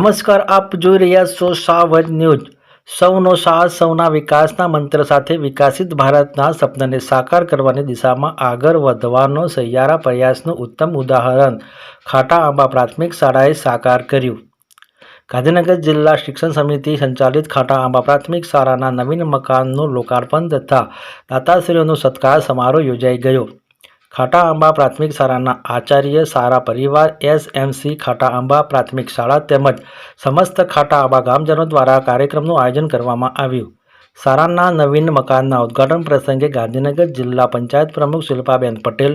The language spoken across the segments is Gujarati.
નમસ્કાર, આપ જોઈ રહ્યા છો સાવજ ન્યૂઝ. સૌનો સાથ, સૌના વિકાસના મંત્ર સાથે વિકસિત ભારતના સપનાને સાકાર કરવાની દિશામાં આગળ વધવાનો સહિયારા પ્રયાસનું ઉત્તમ ઉદાહરણ ખાટા આંબા પ્રાથમિક શાળાએ સાકાર કર્યું. ગાંધીનગર જિલ્લા શિક્ષણ સમિતિ સંચાલિત ખાટા આંબા પ્રાથમિક શાળાના નવીન મકાનનું લોકાર્પણ તથા દાતાશ્રીઓનો સત્કાર સમારોહ યોજાઈ ગયો. ખાટા આંબા પ્રાથમિક શાળાના આચાર્ય સારા પરિવાર એસએમસી ખાટા આંબા પ્રાથમિક શાળા તેમજ સમસ્ત ખાટા આંબા ગામજનો દ્વારા કાર્યક્રમનું આયોજન કરવામાં આવ્યું. શાળાના નવીન મકાનના ઉદ્ઘાટન પ્રસંગે ગાંધીનગર જિલ્લા પંચાયત પ્રમુખ શિલ્પાબેન પટેલ,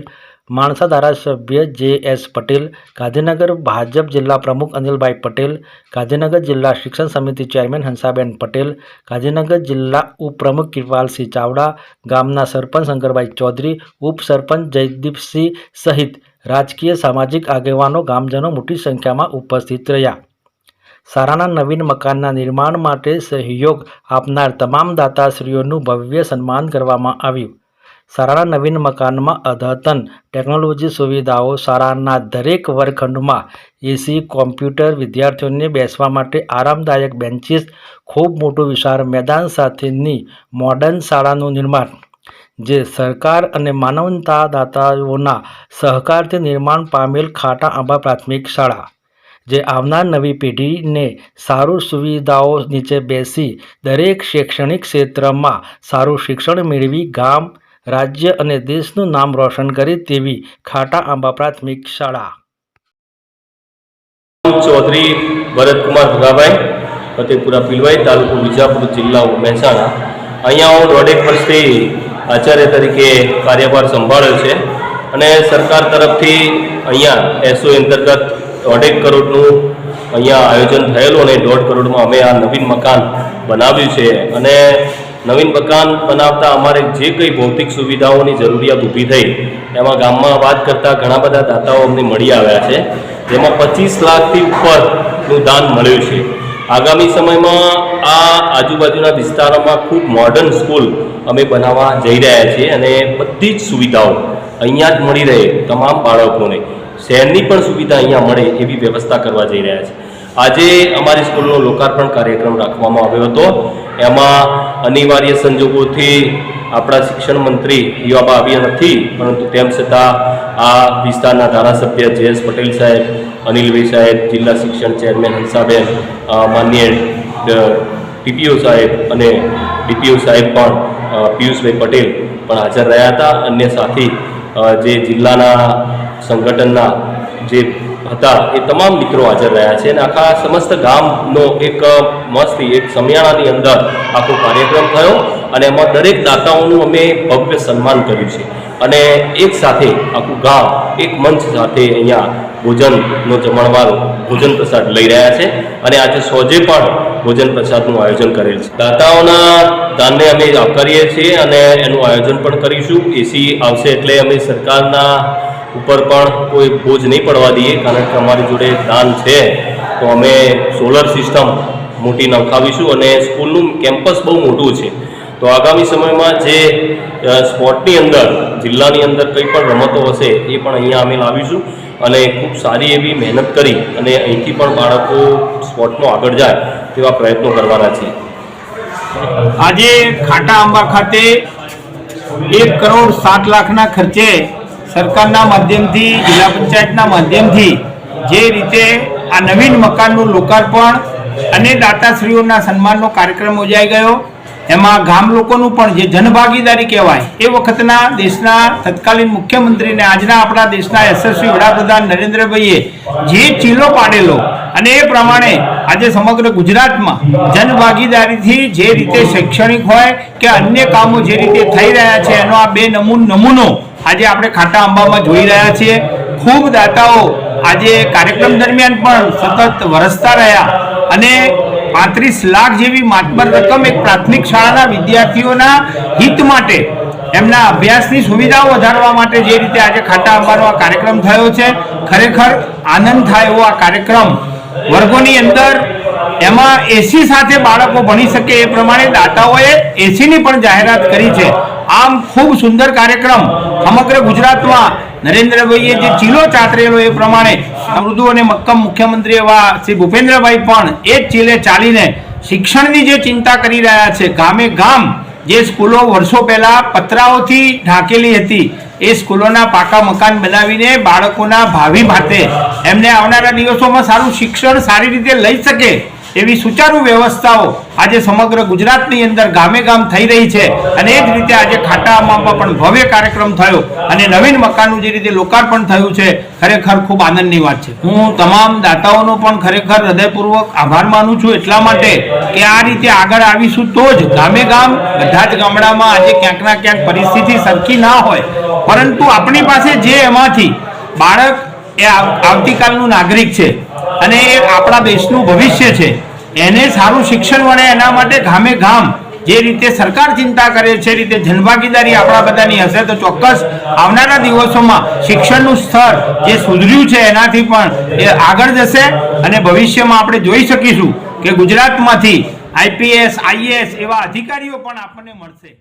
માણસા ધારાસભ્ય જે એસ પટેલ, ગાંધીનગર ભાજપ જિલ્લા પ્રમુખ અનિલભાઈ પટેલ, ગાંધીનગર જિલ્લા શિક્ષણ સમિતિ ચેરમેન હંસાબેન પટેલ, ગાંધીનગર જિલ્લા ઉપપ્રમુખ કિરપાલસિંહ ચાવડા, ગામના સરપંચ શંકરભાઈ ચૌધરી, ઉપસરપંચ જયદીપસિંહ સહિત રાજકીય સામાજિક આગેવાનો, ગામજનો મોટી સંખ્યામાં ઉપસ્થિત રહ્યા. શાળાના નવીન મકાનના નિર્માણ માટે સહયોગ આપનાર તમામ દાતાશ્રીઓનું ભવ્ય સન્માન કરવામાં આવ્યું. સારાના નવીન મકાનમાં અદ્યતન ટેકનોલોજી સુવિધાઓ શાળાના દરેક વર્ગખંડમાં એસી, કોમ્પ્યુટર વિદ્યાર્થીઓને બેસવા માટે આરામદાયક બેન્ચીસ, ખૂબ મોટું વિશાળ મેદાન સાથેની મોડર્ન શાળાનું નિર્માણ, જે સરકાર અને માનવતા દાતાઓના સહકારથી નિર્માણ પામેલ ખાટા આંબા પ્રાથમિક શાળા જે આવનાર નવી પેઢીને સારું સુવિધાઓ નીચે બેસી દરેક શૈક્ષણિક ક્ષેત્રમાં સારું શિક્ષણ મેળવી ગામ, રાજ્ય અને દેશનું નામ રોશન કરે તેવી ખાટા આંબા પ્રાથમિક શાળા. ચૌધરી ભરતકુમાર ભગાભાઈ, ફતેપુરા પીલવાઈ તાલુકો વિજાપુર જિલ્લા મહેસાણા અહીંયા હું દોઢેક વર્ષથી આચાર્ય તરીકે કાર્યભાર સંભાળ્યો છે અને સરકાર તરફથી અહીંયા એસઓ અંતર્ગત દોઢેક કરોડનું અહીંયા આયોજન થયેલું અને દોઢ કરોડમાં અમે આ નવીન મકાન બનાવ્યું છે. અને નવીન મકાન બનાવતા અમારે જે કંઈ ભૌતિક સુવિધાઓની જરૂરિયાત ઊભી થઈ, એમાં ગામમાં વાત કરતાં ઘણા બધા દાતાઓ અમને મળી આવ્યા છે. જેમાં પચીસ લાખથી ઉપરનું દાન મળ્યું છે. આગામી સમયમાં આ આજુબાજુના વિસ્તારોમાં ખૂબ મોડર્ન સ્કૂલ અમે બનાવવા જઈ રહ્યા છીએ અને બધી જ સુવિધાઓ અહીંયા જ મળી રહે તમામ બાળકોને. શહેરની પણ સુવિધા અહીંયા મળે એવી વ્યવસ્થા કરવા જઈ રહ્યા છે. આજે અમારી સ્કૂલનો લોકાર્પણ કાર્યક્રમ રાખવામાં આવ્યો હતો. એમાં અનિવાર્ય સંજોગોથી આપણા શિક્ષણ મંત્રી યુવાબા આવ્યા નથી, પરંતુ તેમ છતાં આ વિસ્તારના ધારાસભ્ય જયેશ પટેલ સાહેબ, અનિલભાઈ સાહેબ, જિલ્લા શિક્ષણ ચેરમેન હંસાબેન માન્ય ટીપીઓ સાહેબ અને ડીપીઓ સાહેબ પણ પિયુષભાઈ પટેલ પણ હાજર રહ્યા હતા. અન્ય સાથી જે જિલ્લાના સંગઠનના જે હતા એ તમામ મિત્રો હાજર રહ્યા છે અને આખા સમસ્ત ગામનો એક મસ્તી એક સમિયાણાની અંદર આખો કાર્યક્રમ થયો અને એમાં દરેક દાતાઓનું અમે ભવ્ય સન્માન કર્યું છે. અને એક સાથે આખું ગામ એક મંચ સાથે અહીંયા ભોજનનો જમણવાર ભોજન પ્રસાદ લઈ રહ્યા છે અને આજે સોજે પણ ભોજન પ્રસાદનું આયોજન કરેલ છે. દાતાઓના દાનને અમે આવકારીએ છીએ અને એનું આયોજન પણ કરીશું. એસી આવશે એટલે અમે સરકારના ઉપર પણ કોઈ બોજ નહીં પડવા દઈએ, કારણ કે અમારી જોડે દાન છે. તો અમે સોલર સિસ્ટમ મોટી નખાવીશું અને સ્કૂલનું કેમ્પસ બહુ મોટું છે. તો આગામી સમયમાં જે સ્પોર્ટની અંદર, જિલ્લાની અંદર કંઈ પણ રમતો હશે, એ પણ અહીંયા અમે લાવીશું. અને ખૂબ સારી એવી મહેનત કરી અને અહીંથી પણ બાળકો સ્પોર્ટમાં આગળ જાય તેવા પ્રયત્નો કરવાના છે આજે ખાટા આંબા ખાતે એક કરોડ સાત લાખના ખર્ચે સરકારના માધ્યમથી, જિલ્લા પંચાયતના માધ્યમથી જે રીતે આ નવીન મકાનનું લોકાર્પણ અને દાતાશ્રીઓના સન્માનનો કાર્યક્રમ યોજાઈ ગયો, એમાં ગામ લોકોનું પણ જે જનભાગીદારી કહેવાય, એ વખતના દેશના તત્કાલીન મુખ્યમંત્રીને આજના આપણા દેશના યશસ્વી વડાપ્રધાન નરેન્દ્રભાઈએ જે ચીલો પાડેલો અને એ પ્રમાણે આજે સમગ્ર ગુજરાતમાં જનભાગીદારીથી જે રીતે શૈક્ષણિક હોય કે અન્ય કામો જે રીતે થઈ રહ્યા છે, એનો આ બે નમૂન નમૂનો આજે આપણે ખાટા આંબામાં જોઈ રહ્યા છીએ. ખૂબ દાતાઓ આજે કાર્યક્રમ દરમિયાન પણ સતત વરસતા રહ્યા અને પાંત્રીસ લાખ જેવી માતબર રકમ એક પ્રાથમિક શાળાના વિદ્યાર્થીઓના હિત માટે, એમના અભ્યાસની સુવિધાઓ વધારવા માટે જે રીતે આજે ખાટા આંબાનો આ કાર્યક્રમ થયો છે. ખરેખર આનંદ થાય એવો આ કાર્યક્રમ વર્ગોની અંદર એમાં એસી સાથે બાળકો ભણી શકે એ પ્રમાણે દાતાઓએ એસીની પણ જાહેરાત કરી છે. આમ ખૂબ સુંદર કાર્યક્રમ સમગ્ર ગુજરાતમાં નરેન્દ્રભાઈએ જે ચીલો ચાતરેલો એ પ્રમાણે મૃદુ અને મક્કમ મુખ્યમંત્રી એવા શ્રી ભૂપેન્દ્રભાઈ પણ એ ચીલે ચાલીને શિક્ષણની જે ચિંતા કરી રહ્યા છે, ગામે ગામ જે સ્કૂલો વર્ષો પહેલા પતરાઓથી ઢાંકેલી હતી એ સ્કૂલોના પાકા મકાન બનાવીને બાળકોના ભાવિ માટે. એમને આવનારા દિવસોમાં સારું શિક્ષણ સારી રીતે લઈ શકે. એવી સુચારુ વ્યવસ્થાઓ આજે સમગ્ર ગુજરાતની અંદર ગામે ગામ થઈ રહી છે. અને એ જ રીતે આજે ખાટામાં પણ ભવ્ય કાર્યક્રમ થયો અને નવીન મકાનનું જે રીતે લોકાર્પણ થયું છે, ખરેખર ખૂબ આનંદની વાત છે. હું તમામ દાતાઓનો પણ ખરેખર હૃદયપૂર્વક આભાર માનું છું એટલા માટે કે આ રીતે આગળ આવીશું તો જ ગામે ગામ બધા જ ગામડામાં આજે ક્યાંક ક્યાંક પરિસ્થિતિ સરખી ના હોય. પરંતુ આપણી પાસે જે એમાંથી બાળક એ આવતીકાલનું નાગરિક છે અને એ આપણા દેશનું ભવિષ્ય છે. એને સારું શિક્ષણ મળે એના માટે ગામે ગામ જે રીતે સરકાર ચિંતા કરે છે રીતે જનભાગીદારી આપણા બધાની હશે, તો ચોક્કસ આવનારા દિવસોમાં શિક્ષણનું સ્તર જે સુધર્યું છે, એનાથી પણ એ આગળ જશે અને ભવિષ્યમાં આપણે જોઈ શકીશું કે ગુજરાતમાંથી આઈપીએસ, આઈએએસ એવા અધિકારીઓ પણ આપણને મળશે.